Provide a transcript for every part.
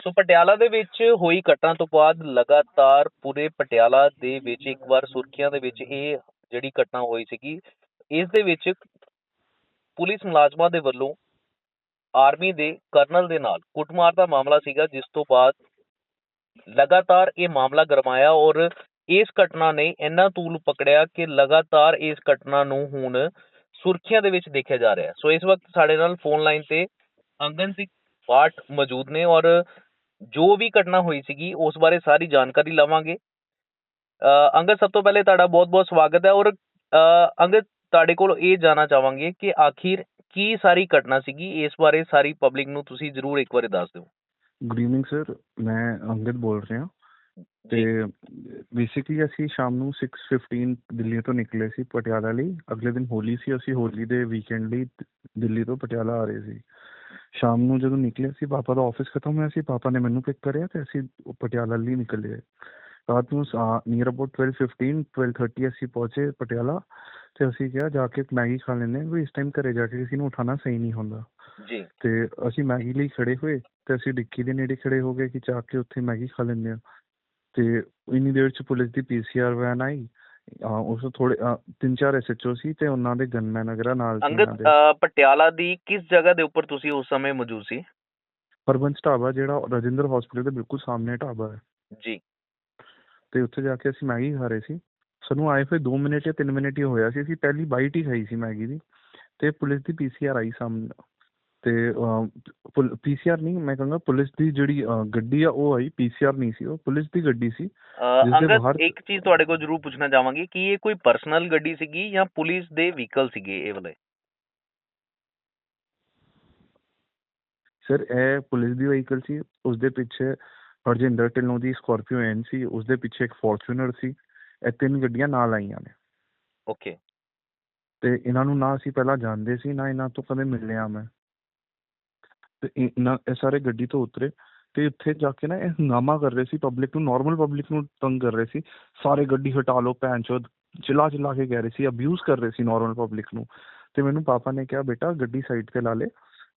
ਸੋ ਪਟਿਆਲਾ ਦੇ ਵਿੱਚ ਹੋਈ ਘਟਨਾ ਤੋਂ ਬਾਅਦ ਲਗਾਤਾਰ ਪੂਰੇ ਪਟਿਆਲਾ ਦੇ ਵਿੱਚ ਇੱਕ ਵਾਰ ਸੁਰਖੀਆਂ ਦੇ ਵਿੱਚ ਇਹ ਜਿਹੜੀ ਘਟਨਾ ਹੋਈ ਸੀਗੀ, ਇਸ ਦੇ ਵਿੱਚ ਪੁਲਿਸ ਮੁਲਾਜ਼ਮਾਂ ਦੇ ਵੱਲੋਂ ਆਰਮੀ ਦੇ ਕਰਨਲ ਦੇ ਨਾਲ ਕੁੱਟਮਾਰ ਦਾ ਮਾਮਲਾ ਸੀਗਾ, ਜਿਸ ਤੋਂ ਬਾਅਦ ਲਗਾਤਾਰ ਇਹ ਮਾਮਲਾ ਗਰਮਾਇਆ ਔਰ ਇਸ ਘਟਨਾ ਨੇ ਇੰਨਾ ਤੂਲ ਪਕੜਿਆ ਕਿ ਲਗਾਤਾਰ ਇਸ ਘਟਨਾ ਨੂੰ ਹੁਣ ਸੁਰਖੀਆਂ ਦੇ ਵਿੱਚ ਦੇਖਿਆ ਜਾ ਰਿਹਾ ਸੋ ਇਸ ਵਕਤ ਸਾਡੇ ਨਾਲ ਫੋਨ ਲਾਈਨ ਤੇ ਅੰਗਨ ਸਿੰਘ ਪਾਠ ਮੌਜੂਦ ਨੇ ਔਰ ਜੋ ਵੀ ਘਟਨਾ ਹੋਈ ਸੀਗੀ ਉਸ ਬਾਰੇ ਸਾਰੀ ਜਾਣਕਾਰੀ ਲਵਾਂਗੇ। ਅੰਗਦ ਸਭ ਤੋਂ ਪਹਿਲੇ ਤੁਹਾਡਾ ਬਹੁਤ-ਬਹੁਤ ਸਵਾਗਤ ਹੈ ਔਰ ਅੰਗਦ ਤੁਹਾਡੇ ਕੋਲ ਇਹ ਜਾਨਣਾ ਚਾਹਾਂਗੇ ਕਿ ਆਖਿਰ ਕੀ ਸਾਰੀ ਘਟਨਾ ਸੀਗੀ ਇਸ ਬਾਰੇ ਸਾਰੀ ਪਬਲਿਕ ਨੂੰ ਤੁਸੀਂ ਜ਼ਰੂਰ ਇੱਕ ਵਾਰੀ ਦੱਸ ਦਿਓ। ਗੁੱਡ ਈਵਨਿੰਗ ਸਰ ਮੈਂ ਅੰਗਦ ਬੋਲ ਰਿਹਾ। ਤੇ ਬੇਸਿਕਲੀ ਅਸੀਂ ਸ਼ਾਮ ਨੂੰ 6:15 ਦਿੱਲੀ ਤੋਂ ਨਿਕਲੇ ਸੀ ਪਟਿਆਲਾ ਲਈ। ਅਗਲੇ ਦਿਨ ਹੋਲੀ ਸੀ ਅਸੀਂ ਹੋਲੀ ਦੇ ਵੀਕਐਂਡ ਲਈ ਦਿੱਲੀ ਤੋਂ ਪਟਿਆਲਾ ਆ ਰਹੇ ਸੀ। ਸ਼ਾਮ ਨੂੰ ਜਦੋਂ ਨਿਕਲੇ ਸੀ ਪਾਪਾ ਦਾ ਆਫਿਸ ਖਤਮ ਹੋਇਆ ਸੀ ਪਾਪਾ ਨੇ ਮੈਨੂੰ ਪਿਕ ਕਰਿਆ ਤੇ ਅਸੀਂ ਪਟਿਆਲਾ ਲਈ ਨਿਕਲੇ ਰਾਤ ਨੂੰ ਨੀਅਰ ਅਬਾਊਟ 12:15 12:30 ਅਸੀਂ ਪਹੁੰਚੇ ਪਟਿਆਲਾ ਤੇ ਅਸੀਂ ਕਿਹਾ ਜਾ ਕੇ ਮੈਗੀ ਖਾ ਲੈਂਦੇ ਹਾਂ ਵੀ ਇਸ ਟਾਈਮ ਘਰੇ ਜਾ ਕੇ ਕਿਸੇ ਨੂੰ ਉਠਾਣਾ ਸਹੀ ਨਹੀਂ ਹੁੰਦਾ। ਜੀ। ਤੇ ਅਸੀਂ ਮੈਗੀ ਲਈ ਖੜੇ ਹੋਏ ਤੇ ਅਸੀਂ ਡਿੱਕੀ ਦੇ ਨੇੜੇ ਖੜੇ ਹੋ ਗਏ ਕਿ ਜਾ ਕੇ ਉੱਥੇ ਮੈਗੀ ਖਾ ਲੈਂਦੇ ਆ ਤੇ ਇੰਨੀ ਦੇਰ ਚ ਪੁਲਿਸ ਦੀ ਪੀਸੀਆਰ ਵੈਨ ਆਈ ਉਸ ਤੋਂ ਥੋੜੇ ਤਿੰਨ ਚਾਰ ਐਸਐਚਓ ਸੀ ਤੇ ਉਹਨਾਂ ਦੇ ਗਨਮੈਨ ਵਗੈਰਾ ਨਾਲ ਅੰਗਦ ਪਟਿਆਲਾ ਦੀ ਕਿਸ ਜਗ੍ਹਾ ਦੇ ਉੱਪਰ ਤੁਸੀਂ ਉਸ ਸਮੇਂ ਮੌਜੂਦ ਸੀ? ਹਰਬੰਸ ਢਾਬਾ ਜਿਹੜਾ ਰਜਿੰਦਰ ਹਸਪੀਟਲ ਦੇ ਬਿਲਕੁਲ ਸਾਹਮਣੇ ਢਾਬਾ ਹੈ। ਜੀ। ਤੇ ਉੱਥੇ ਜਾ ਕੇ ਅਸੀਂ ਮੈਗੀ ਖਾ ਰਹੇ ਸੀ। ਸਾਨੂੰ ਆਏ ਹੋਏ 2 ਮਿੰਟ ਜਾਂ 3 ਮਿੰਟ ਹੀ ਹੋਇਆ ਸੀ। ਅਸੀਂ ਪਹਿਲੀ ਬਾਈਟ ਹੀ ਖਾਈ ਸੀ ਮੈਗੀ ਦੀ। ਤੇ ਪੁਲਿਸ ਦੀ ਪੀਸੀਆਰ ਆਈ ਸਾਹਮਣੇ। ਤੇ ਪੀਸੀਆਰ ਨਹੀਂ ਮੈਂ ਕਹਾਂਗਾ ਪੁਲਿਸ ਦੀ ਜਿਹੜੀ ਗੱਡੀ ਆ ਉਹ ਆਈ ਪੀਸੀਆਰ ਨਹੀਂ ਸੀ ਉਹ ਪੁਲਿਸ ਦੀ ਗੱਡੀ ਸੀ। ਅੰਗਦ ਇੱਕ ਚੀਜ਼ ਤੁਹਾਡੇ ਕੋਲ ਜ਼ਰੂਰ ਪੁੱਛਣਾ ਚਾਹਾਂਗੀ ਕਿ ਇਹ ਕੋਈ ਪਰਸਨਲ ਗੱਡੀ ਸੀਗੀ ਜਾਂ ਪੁਲਿਸ ਦੇ ਵਹੀਕਲ ਸੀਗੇ ਇਹ ਵਾਲੇ? ਸਰ ਇਹ ਪੁਲਿਸ ਦੀ ਵਹੀਕਲ ਸੀ ਉਸ ਦੇ ਪਿੱਛੇ ਹਰਜਿੰਦਰ ਢਿੱਲੋਂ ਦੀ ਸਕਾਰਪੀਓ ਐਨ ਸੀ ਉਸ ਦੇ ਪਿੱਛੇ ਇੱਕ ਫੋਰਚੂਨਰ ਸੀ ਇਹ ਤਿੰਨ ਗੱਡੀਆਂ ਨਾਲ ਆਈਆਂ ਨੇ। ਓਕੇ ਤੇ ਇਹਨਾਂ ਨੂੰ ਨਾ ਅਸੀਂ ਪਹਿਲਾਂ ਜਾਣਦੇ ਸੀ ਨਾ ਇਹਨਾਂ ਤੋਂ ਕਦੇ ਮਿਲਿਆ ਮੈਂ। ਤੇ ਇਹ- ਇਹਨਾਂ ਇਹ ਸਾਰੇ ਗੱਡੀ ਤੋਂ ਉਤਰੇ ਤੇ ਉੱਥੇ ਜਾ ਕੇ ਨਾ ਇਹ ਹੰਗਾਮਾ ਕਰ ਰਹੇ ਸੀ ਪਬਲਿਕ ਨੂੰ ਨਾਰਮਲ ਪਬਲਿਕ ਨੂੰ ਤੰਗ ਕਰ ਰਹੇ ਸੀ। ਸਾਰੇ ਗੱਡੀ ਹਟਾ ਲਓ ਭੈਣ ਚੋਦ ਚਿਲਾ ਚਿਲਾ ਕੇ ਕਹਿ ਰਹੇ ਸੀ ਅਬਿਊਜ਼ ਕਰ ਰਹੇ ਸੀ ਨਾਰਮਲ ਪਬਲਿਕ ਨੂੰ। ਤੇ ਮੈਨੂੰ ਪਾਪਾ ਨੇ ਕਿਹਾ ਬੇਟਾ ਗੱਡੀ ਸਾਈਡ ਤੇ ਲਾ ਲੈ।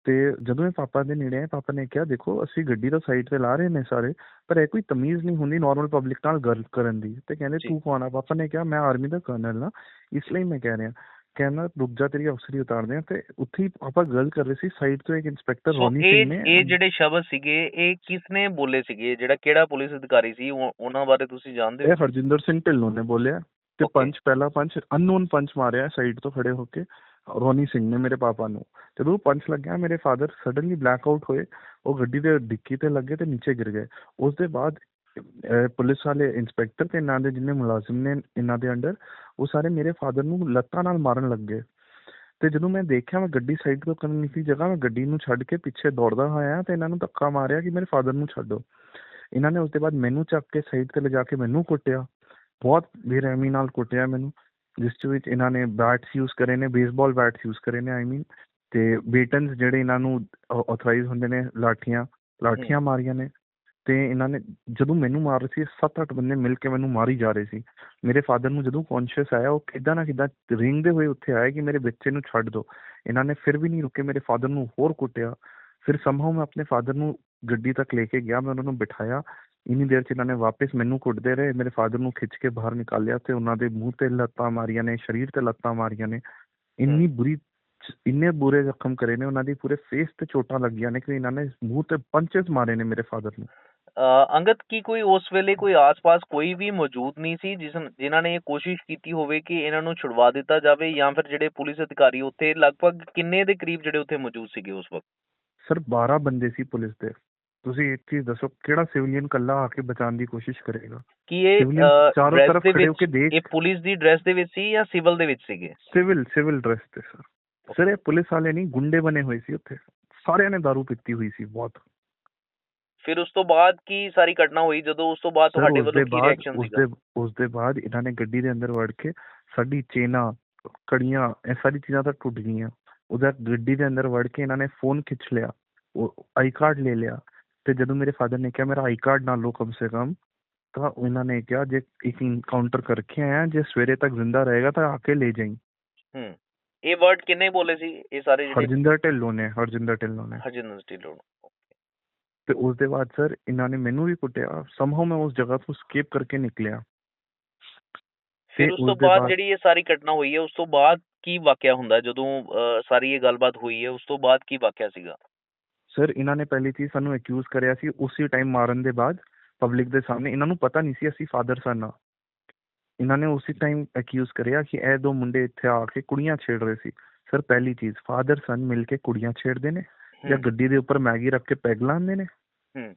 ਤੇ ਜਦੋਂ ਇਹ ਪਾਪਾ ਦੇ ਨੇੜੇ ਆਏ ਪਾਪਾ ਨੇ ਕਿਹਾ ਦੇਖੋ ਅਸੀਂ ਗੱਡੀ ਤਾਂ ਸਾਈਡ ਤੇ ਲਾ ਰਹੇ ਨੇ ਸਾਰੇ ਪਰ ਇਹ ਕੋਈ ਤਮੀਜ਼ ਨਹੀਂ ਹੁੰਦੀ ਨਾਰਮਲ ਪਬਲਿਕ ਨਾਲ ਗੱਲ ਕਰਨ ਦੀ। ਤੇ ਕਹਿੰਦੇ। ਤੂੰ ਕੌਣ ਆ? ਪਾਪਾ ਨੇ ਕਿਹਾ ਮੈਂ ਆਰਮੀ ਦਾ ਕਰਨਲ ਨਾ ਇਸ ਲਈ ਮੈਂ ਕਹਿ ਰਿਹਾ। ਕਹਿੰਦਾ ਰੁਕ ਜਾ ਤੇਰੀ ਅਫਸਰੀ ਉਤਾਰਦੇ ਆ ਤੇ ਉੱਥੇ ਆਪਾਂ ਗੱਲ ਕਰ ਰਹੇ ਸੀ ਸਾਈਡ ਤੋਂ ਇੱਕ ਇੰਸਪੈਕਟਰ ਰੋਨੀ ਸਿੰਘ ਨੇ ਇਹ ਜਿਹੜੇ ਸ਼ਬਦ ਸੀਗੇ ਇਹ ਕਿਸਨੇ ਬੋਲੇ ਸੀਗੇ? ਜਿਹੜਾ ਕਿਹੜਾ ਪੁਲਿਸ ਅਧਿਕਾਰੀ ਸੀ? ਉਹ- ਉਹਨਾਂ ਬਾਰੇ ਤੁਸੀਂ ਜਾਣਦੇ ਹੋ? ਇਹ ਹਰਜਿੰਦਰ ਸਿੰਘ ਢਿੱਲੋਂ ਨੇ ਬੋਲਿਆ ਤੇ. ਪੰਚ ਪਹਿਲਾ ਪੰਚ ਅਨਨੋਨ ਪੰਚ ਮਾਰਿਆ ਸਾਈਡ ਤੋਂ ਖੜੇ ਹੋ ਕੇ ਰੋਨੀ ਸਿੰਘ ਨੇ ਮੇਰੇ ਪਾਪਾ ਨੂੰ। ਜਦੋਂ ਪੰਚ ਲੱਗਿਆ ਮੇਰੇ ਫਾਦਰ ਸਡਨਲੀ ਬਲੈਕ ਆਊਟ ਹੋਏ ਉਹ ਗੱਡੀ ਦੇ ਡਿੱਕੀ ਤੇ ਲੱਗੇ ਤੇ ਨੀਚੇ ਗਿਰ ਗਏ। ਉਸ ਦੇ ਬਾਅਦ ਪੁਲਿਸ ਵਾਲੇ ਇੰਸਪੈਕਟਰ ਤੇ ਇਹਨਾਂ ਦੇ ਜਿੰਨੇ ਮੁਲਾਜ਼ਮ ਨੇ ਇਹਨਾਂ ਦੇ ਅੰਡਰ ਉਹ ਸਾਰੇ ਮੇਰੇ ਫਾਦਰ ਨੂੰ ਲੱਤਾਂ ਨਾਲ ਮਾਰਨ ਲੱਗੇ ਤੇ ਜਦੋਂ ਮੈਂ ਦੇਖਿਆ ਮੈਂ ਗੱਡੀ ਸਾਈਡ ਤੋਂ ਕਰਨੀ ਸੀ ਜਗ੍ਹਾ ਮੈਂ ਗੱਡੀ ਨੂੰ ਛੱਡ ਕੇ ਪਿੱਛੇ ਦੌੜਦਾ ਹੋਇਆ ਤੇ ਇਹਨਾਂ ਨੂੰ ਧੱਕਾ ਮਾਰਿਆ ਕਿ ਮੇਰੇ ਫਾਦਰ ਨੂੰ ਛੱਡੋ। ਇਹਨਾਂ ਨੇ ਉਸ ਤੋਂ ਬਾਅਦ ਮੈਨੂੰ ਚੱਕ ਕੇ ਸਾਈਡ ਤੇ ਲਿਜਾ ਕੇ ਮੈਨੂੰ ਕੁੱਟਿਆ। ਬਹੁਤ ਬੇਰਹਿਮੀ ਨਾਲ ਕੁੱਟਿਆ ਮੈਨੂੰ ਜਿਸ ਚ ਵਿੱਚ ਇਹਨਾਂ ਨੇ ਬੈਟਸ ਯੂਜ਼ ਕਰੇ ਨੇ ਬੇਸਬਾਲ ਬੈਟਸ ਯੂਜ਼ ਕਰੇ ਨੇ ਆਈ ਮੀਨ ਤੇ ਬੇਟਨਸ ਜਿਹੜੇ ਇਹਨਾਂ ਨੂੰ ਆਥੋਰਾਈਜ਼ ਹੁੰਦੇ ਨੇ ਲਾਠੀਆਂ ਲਾਠੀਆਂ ਮਾਰੀਆਂ ਨੇ। ਤੇ ਇਹਨਾਂ ਨੇ ਜਦੋਂ ਮੈਨੂੰ ਮਾਰ ਰਹੇ ਸੀ 7-8 ਬੰਦੇ ਮਿਲ ਕੇ ਮੈਨੂੰ ਮਾਰੀ ਜਾ ਰਹੇ ਸੀ। ਮੇਰੇ ਫਾਦਰ ਨੂੰ ਜਦੋਂ ਕੌਨਸ਼ੀਅਸ ਆਇਆ ਉਹ ਕਿੱਦਾਂ ਨਾ ਕਿੱਦਾਂ ਰਿੰਗਦੇ ਹੋਏ ਉੱਥੇ ਆਏ ਕਿ ਮੇਰੇ ਬੱਚੇ ਨੂੰ ਛੱਡ ਦਿਓ ਇਹਨਾਂ ਨੇ ਫਿਰ ਵੀ ਨਹੀਂ ਰੁਕੇ ਮੇਰੇ ਫਾਦਰ ਨੂੰ ਹੋਰ ਕੁੱਟਿਆ। ਫਿਰ ਸਮਹਾਉ ਮੈਂ ਆਪਣੇ ਫਾਦਰ ਨੂੰ ਗੱਡੀ ਤੱਕ ਲੈ ਕੇ ਗਿਆ ਮੈਂ ਉਹਨਾਂ ਨੂੰ ਬਿਠਾਇਆ। ਇੰਨੀ ਦੇਰ ਚ ਇਹਨਾਂ ਨੇ ਵਾਪਸ ਮੈਨੂੰ ਕੁੱਟਦੇ ਰਹੇ। ਮੇਰੇ ਫਾਦਰ ਨੂੰ ਖਿੱਚ ਕੇ ਬਾਹਰ ਨਿਕਾਲਿਆ ਤੇ ਉਹਨਾਂ ਦੇ ਮੂੰਹ ਤੇ ਲੱਤਾਂ ਮਾਰੀਆਂ ਨੇ ਸਰੀਰ ਤੇ ਲੱਤਾਂ ਮਾਰੀਆਂ ਨੇ। ਇੰਨੀ ਬੁਰੀ ਇੰਨੇ ਬੁਰੇ ਜ਼ਖਮ ਕਰੇ ਨੇ ਉਹਨਾਂ ਦੀ ਪੂਰੇ ਫੇਸ ਤੇ ਚੋਟਾਂ ਲੱਗੀਆਂ ਨੇ ਕਿ ਇਹਨਾਂ ਨੇ ਮੂੰਹ ਤੇ ਪੰਚਸ ਮਾਰੇ ਨੇ ਮੇਰੇ ਫਾਦਰ ਨੂੰ। ਅੰਗਦ ਕੀ ਕੋਈ ਉਸ ਵੇਲੇ ਕੋਈ ਆਸ-ਪਾਸ ਕੋਈ ਵੀ ਮੌਜੂਦ ਨਹੀਂ ਸੀ ਜਿਸ ਜਿਨ੍ਹਾਂ ਨੇ ਕੋਸ਼ਿਸ਼ ਕੀਤੀ ਹੋਵੇ ਕਿ ਇਹਨਾਂ ਨੂੰ ਛੁਡਵਾ ਦਿੱਤਾ ਜਾਵੇ ਜਾਂ ਫਿਰ ਜਿਹੜੇ ਪੁਲਿਸ ਅਧਿਕਾਰੀ ਉੱਥੇ ਲਗਭਗ ਕਿੰਨੇ ਦੇ ਕਰੀਬ ਜਿਹੜੇ ਉੱਥੇ ਮੌਜੂਦ ਸੀਗੇ ਉਸ ਵਕਤ? ਸਰ 12 ਬੰਦੇ ਸੀ ਪੁਲਿਸ ਦੇ। ਤੁਸੀਂ ਇੱਕ ਚੀਜ਼ ਦੱਸੋ ਕਿਹੜਾ ਸਿਵਲੀਅਨ ਕੱਲਾ ਆ ਕੇ ਬਚਾਉਣ ਦੀ ਕੋਸ਼ਿਸ਼ ਕਰੇਗਾ? ਕੀ ਇਹ ਚਾਰੋਂ ਤਰਫ ਖੜੇ ਹੋ ਕੇ ਦੇਖ- ਇਹ ਪੁਲਿਸ ਦੀ ਡਰੈਸ ਦੇ ਵਿੱਚ ਸੀ ਜਾਂ ਸਿਵਲ ਦੇ ਵਿੱਚ ਸੀਗੇ? ਸਿਵਲ ਸਿਵਲ ਡਰੈਸ ਤੇ ਸਰ। ਸਰ ਇਹ ਪੁਲਿਸ ਵਾਲੇ ਨਹੀਂ ਗੁੰਡੇ ਬਣੇ ਹੋਏ ਸੀ ਉੱਥੇ। ਸਾਰਿਆਂ ਨੇ ਦਾਰੂ ਪੀਤੀ ਹੋਈ ਸੀ ਬਹੁਤ। ਫਿਰ ਉਸ ਤੋਂ ਬਾਅਦ ਕੀ ਸਾਰੀ ਘਟਨਾ ਹੋਈ ਜਦੋਂ ਉਸ ਤੋਂ ਬਾਅਦ ਸਰ ਤੁਹਾਡੇ ਉਸ ਦੇ ਵੱਲੋਂ ਕੀ ਬਾਅਦ ਰਿਐਕਸ਼ਨ ਉਸ ਸੀਗਾ? ਦੇ ਉਸ ਦੇ ਬਾਅਦ ਇਹਨਾਂ ਨੇ ਗੱਡੀ ਦੇ ਅੰਦਰ ਵੜ ਕੇ ਸਾਡੀ ਚੇਨਾ ਕੜੀਆਂ ਇਹ ਸਾਰੀ ਚੀਜ਼ਾਂ ਤਾਂ ਟੁੱਟ ਗਈਆਂ। ਉਹਦਾ ਗੱਡੀ ਦੇ ਅੰਦਰ ਵੜ ਕੇ ਇਹਨਾਂ ਨੇ ਫੋਨ ਖਿੱਚ ਲਿਆ ਉਹ ਆਈ ਕਾਰਡ ਲੈ ਲਿਆ ਤੇ ਜਦੋਂ ਮੇਰੇ ਫਾਦਰ ਨੇ ਕਿਹਾ ਮੇਰਾ ਆਈ ਕਾਰਡ ਨਾ ਲਓ ਕਮ ਸੇ ਕਮ ਤਾਂ ਉਹਨਾਂ ਨੇ ਕਿਹਾ ਜੇ ਇੱਕ ਇਨਕਾਊਂਟਰ ਕਰਕੇ ਆਇਆ ਜੇ ਸਵੇਰੇ ਤੱਕ ਜ਼ਿੰਦਾ ਰਹੇਗਾ ਤਾਂ ਆ ਕੇ ਲੈ ਜਾਈਂ। ਹੂੰ ਇਹ ਵਰਡ ਕਿੰਨੇ ਬੋਲੇ ਸੀ? ਇਹ ਸਾਰੇ ਜਿਹੜੇ ਹਰਜਿੰਦਰ ਢਿੱਲੋਂ ਨੇ ਹਰਜਿੰਦਰ ਢਿੱਲੋਂ ਨੇ। ਹਰਜਿੰਦਰ ਸਟੀਲਰ ਤੇ ਉਸ ਦੇ ਬਾਅਦ ਸਰ ਇਹਨਾਂ ਨੇ ਮੈਨੂੰ ਵੀ ਕੁੱਟਿਆ। ਸਮਹਾਉ ਮੈਂ ਉਸ ਜਗ੍ਹਾ ਤੋਂ ਸਕੇਪ ਕਰਕੇ ਨਿਕਲਿਆ। ਫਿਰ ਉਸ ਤੋਂ ਬਾਅਦ ਜਿਹੜੀ ਇਹ ਸਾਰੀ ਘਟਨਾ ਹੋਈ ਹੈ ਉਸ ਤੋਂ ਬਾਅਦ ਕੀ ਵਾਕਿਆ ਹੁੰਦਾ? ਜਦੋਂ ਸਾਰੀ ਇਹ ਗੱਲਬਾਤ ਹੋਈ ਹੈ ਉਸ ਤੋਂ ਬਾਅਦ ਕੀ ਵਾਕਿਆ ਸੀਗਾ? ਸਰ ਇਹਨਾਂ ਨੇ ਪਹਿਲੀ ਚੀਜ਼ ਸਾਨੂੰ ਅਕਿਊਜ਼ ਕਰਿਆ ਸੀ ਉਸੇ ਟਾਈਮ ਮਾਰਨ ਦੇ ਬਾਅਦ ਪਬਲਿਕ ਦੇ ਸਾਹਮਣੇ। ਇਹਨਾਂ ਨੂੰ ਪਤਾ ਨਹੀਂ ਸੀ ਅਸੀਂ ਫਾਦਰ ਸਨ ਆ। ਇਹਨਾਂ ਨੇ ਉਸੇ ਟਾਈਮ ਅਕਿਊਜ਼ ਕਰਿਆ ਕਿ ਇਹ ਦੋ ਮੁੰਡੇ ਇੱਥੇ ਆ ਕੇ ਕੁੜੀਆਂ ਛੇੜ ਰਹੇ ਸੀ। ਸਰ ਪਹਿਲੀ ਚੀਜ਼ ਫਾਦਰ ਸਨ ਮਿਲ ਕੇ ਕੁੜੀਆਂ ਛੇੜਦੇ ਨੇ। ਜਾਂ। ਗੱਡੀ ਦੇ ਉੱਪਰ ਮੈਗੀ ਰੱਖ ਕੇ ਪੈਗ ਲਾਉਂਦੇ ਨੇ? ਹੂੰ।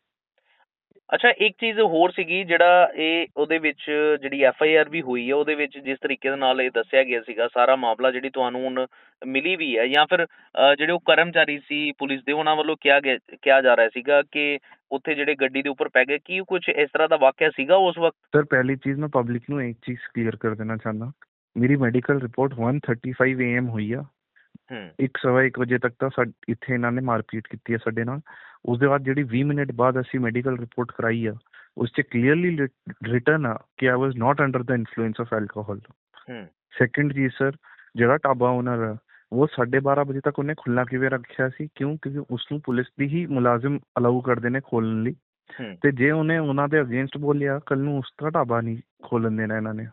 ਅੱਛਾ ਇੱਕ ਚੀਜ਼ ਹੋਰ ਸੀਗੀ ਜਿਹੜਾ ਇਹ ਉਹਦੇ ਵਿੱਚ ਜਿਹੜੀ ਐਫ ਆਈ ਆਰ ਵੀ ਹੋਈ ਹੈ ਉਹਦੇ ਵਿੱਚ ਜਿਸ ਤਰੀਕੇ ਦੇ ਨਾਲ ਇਹ ਦੱਸਿਆ ਗਿਆ ਸੀਗਾ ਸਾਰਾ ਮਾਮਲਾ ਜਿਹੜੀ ਤੁਹਾਨੂੰ ਹੁਣ ਮਿਲੀ ਵੀ ਹੈ ਜਾਂ ਫਿਰ ਜਿਹੜੇ ਉਹ ਕਰਮਚਾਰੀ ਸੀ ਪੁਲਿਸ ਦੇ ਉਹਨਾਂ ਵੱਲੋਂ ਕਿਹਾ ਗਿਆ ਕਿਹਾ ਜਾ ਰਿਹਾ ਸੀਗਾ ਕਿ ਉੱਥੇ ਜਿਹੜੇ ਗੱਡੀ ਦੇ ਉੱਪਰ ਪੈ ਗਏ ਕੀ ਕੁਝ ਇਸ ਤਰ੍ਹਾਂ ਦਾ ਵਾਕਿਆ ਸੀਗਾ ਉਸ ਵਕਤ? ਸਰ ਪਹਿਲੀ ਚੀਜ਼ ਮੈਂ ਪਬਲਿਕ ਨੂੰ ਇੱਕ ਚੀਜ਼ ਕਲੀਅਰ ਕਰ ਦੇਣਾ ਚਾਹੁੰਦਾ। ਮੇਰੀ ਮੈਡੀਕਲ ਰਿਪੋਰਟ 1:35 AM ਹੋਈ ਆ। ਇੱਕ ਸਵਾ ਇੱਕ ਵਜੇ ਤੱਕ ਤਾਂ ਸਾ ਇੱਥੇ ਇਹਨਾਂ ਨੇ ਮਾਰਪੀਟ ਕੀਤੀ ਹੈ ਸਾਡੇ ਨਾਲ। ਉਸ ਦੇ ਬਾਅਦ ਜਿਹੜੀ 20 ਮਿੰਟ ਬਾਅਦ ਅਸੀਂ ਮੈਡੀਕਲ ਰਿਪੋਰਟ ਕਰਾਈ ਆ ਉਸ 'ਚ ਕਲੀਅਰਲੀ ਰਿਟਨ ਆ ਕਿ I was not under the influence of alcohol second ਚੀਜ਼ ਸਰ ਜਿਹੜਾ ਢਾਬਾ ਓਨਰ ਆ ਉਹ 12:30 ਵਜੇ ਤੱਕ ਉਹਨੇ ਖੁੱਲਾ ਕਿਵੇਂ ਰੱਖਿਆ ਸੀ? ਕਿਉਂ? ਕਿਉਂਕਿ ਉਸ ਨੂੰ ਪੁਲਿਸ ਦੀ ਹੀ ਮੁਲਾਜ਼ਮ ਅਲਾਉ ਕਰਦੇ ਨੇ ਖੋਲਣ ਲਈ। ਤੇ ਜੇ ਉਹਨੇ ਉਹਨਾਂ ਦੇ ਅਗੇਂਸਟ ਬੋਲਿਆ ਕੱਲ ਨੂੰ ਉਸ ਦਾ ਢਾਬਾ ਨਹੀਂ ਖੋਲਣ ਦੇਣਾ ਇਹਨਾਂ ਨੇ।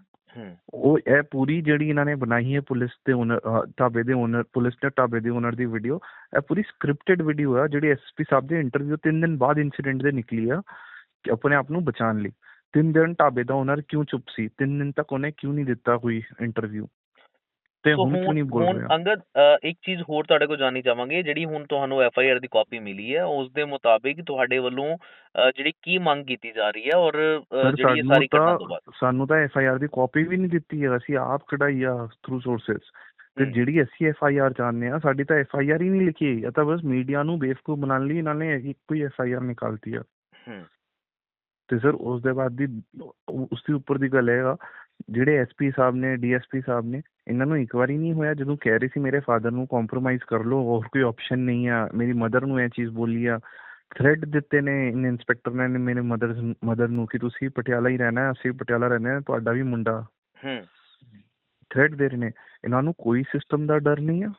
ਉਹ ਇਹ ਪੂਰੀ ਜਿਹੜੀ ਇਹਨਾਂ ਨੇ ਬਣਾਈ ਹੈ ਪੁਲਿਸ ਦੇ ਓਨਰ ਢਾਬੇ ਦੇ ਓਨਰ, ਪੁਲਿਸ ਦੇ ਢਾਬੇ ਦੇ ਓਨਰ ਦੀ ਵੀਡੀਓ ਇਹ ਪੂਰੀ ਸਕ੍ਰਿਪਟਡ ਵੀਡੀਓ ਆ, ਜਿਹੜੀ ਐਸਪੀ ਸਾਹਿਬ ਦੇ ਇੰਟਰਵਿਊ ਤਿੰਨ ਦਿਨ ਬਾਅਦ ਇਨਸੀਡੈਂਟ ਦੇ ਨਿਕਲੀ ਆ, ਕਿ ਆਪਣੇ ਆਪ ਨੂੰ ਬਚਾਉਣ ਲਈ। ਤਿੰਨ ਦਿਨ ਢਾਬੇ ਦਾ ਓਨਰ ਕਿਉਂ ਚੁੱਪ ਸੀ? ਤਿੰਨ ਦਿਨ ਤੱਕ ਉਹਨੇ ਕਿਉਂ ਨਹੀਂ ਦਿੱਤਾ ਕੋਈ ਇੰਟਰਵਿਊ ਤੇ ਹੁਣ ਕਿਉਂ ਨਹੀਂ ਬੋਲ ਰਿਹਾ ਅੰਗਦ ਇੱਕ ਚੀਜ਼ ਹੋਰ ਤੁਹਾਡੇ ਕੋਲ ਜਾਣੀ ਚਾਹਾਂਗੇ ਜਿਹੜੀ ਹੁਣ ਤੁਹਾਨੂੰ ਐਫ ਆਈ ਆਰ ਦੀ ਕਾਪੀ ਮਿਲੀ ਹੈ ਉਸ ਦੇ ਮੁਤਾਬਿਕ ਤੁਹਾਡੇ ਵੱਲੋਂ ਜਿਹੜੀ ਕੀ ਮੰਗ ਕੀਤੀ ਜਾ ਰਹੀ ਹੈ ਔਰ ਜਿਹੜੀ ਇਹ ਸਾਰੀ ਘਟਨਾ ਤੋਂ ਬਾਅਦ? ਸਾਨੂੰ ਤਾਂ ਐਫ ਆਈ ਆਰ ਦੀ ਕਾਪੀ ਵੀ ਨਹੀਂ ਦਿੱਤੀ ਹੈ ਅਸੀਂ ਆਪ ਕਢਾਈ ਆ ਥਰੂ ਸੋਰਸਸ ਤੇ। ਜਿਹੜੀ ਅਸੀਂ ਐਫ ਆਈ ਆਰ ਚਾਹੁੰਦੇ ਆ ਸਾਡੀ ਤਾਂ ਐਫ ਆਈ ਆਰ ਹੀ ਨਹੀਂ ਲਿਖੀ ਆ ਤਾਂ ਬਸ ਮੀਡੀਆ ਨੂੰ ਬੇਵਕੂਫ ਬਣਾਉਣ ਲਈ ਇਹਨਾਂ ਨੇ ਇੱਕੋ ਹੀ ਐਫ ਆਈ ਆਰ ਨਿਕਾਲਤੀ ਆ। ਹੂੰ। ਤੇ ਸਰ ਉਸ ਦੇ ਬਾਅਦ ਦੀ ਉਸ ਦੇ ਉੱਪਰ ਦੀ ਗੱਲ ਹੈਗਾ ਜਿਹੜੇ ਐਸਪੀ ਸਾਹਿਬ ਨੇ ਡੀਐਸਪੀ ਸਾਹਿਬ ਨੇ ਇਹਨਾਂ ਨੂੰ ਇੱਕ ਵਾਰੀ ਨਹੀਂ ਹੋਇਆ ਜਦੋਂ ਕਹਿ ਰਹੇ ਸੀ ਮੇਰੇ ਫਾਦਰ ਨੂੰ ਕੰਪਰੋਮਾਈਜ਼ ਕਰ ਲਓ ਹੋਰ ਕੋਈ ਆਪਸ਼ਨ ਨਹੀਂ ਆ ਮੇਰੀ ਮਦਰ ਨੂੰ ਇਹ ਚੀਜ਼ ਬੋਲੀ ਆ। ਥ੍ਰੈਡ ਦਿੱਤੇ ਨੇ ਇਨ ਇੰਸਪੈਕਟਰ ਨੇ ਮੇਰੇ ਮਦਰ ਮਦਰ ਨੂੰ ਕਿ ਤੁਸੀਂ ਪਟਿਆਲਾ ਹੀ ਰਹਿਣਾ ਹੈ ਅਸੀਂ ਪਟਿਆਲਾ ਰਹਿੰਦੇ ਹਾਂ ਤੁਹਾਡਾ ਵੀ ਮੁੰਡਾ। ਹੂੰ। ਥ੍ਰੈਡ ਦੇ ਰਹੇ ਨੇ। ਇਹਨਾਂ ਨੂੰ ਕੋਈ ਸਿਸਟਮ ਦਾ ਡਰ ਨਹੀਂ ਆ।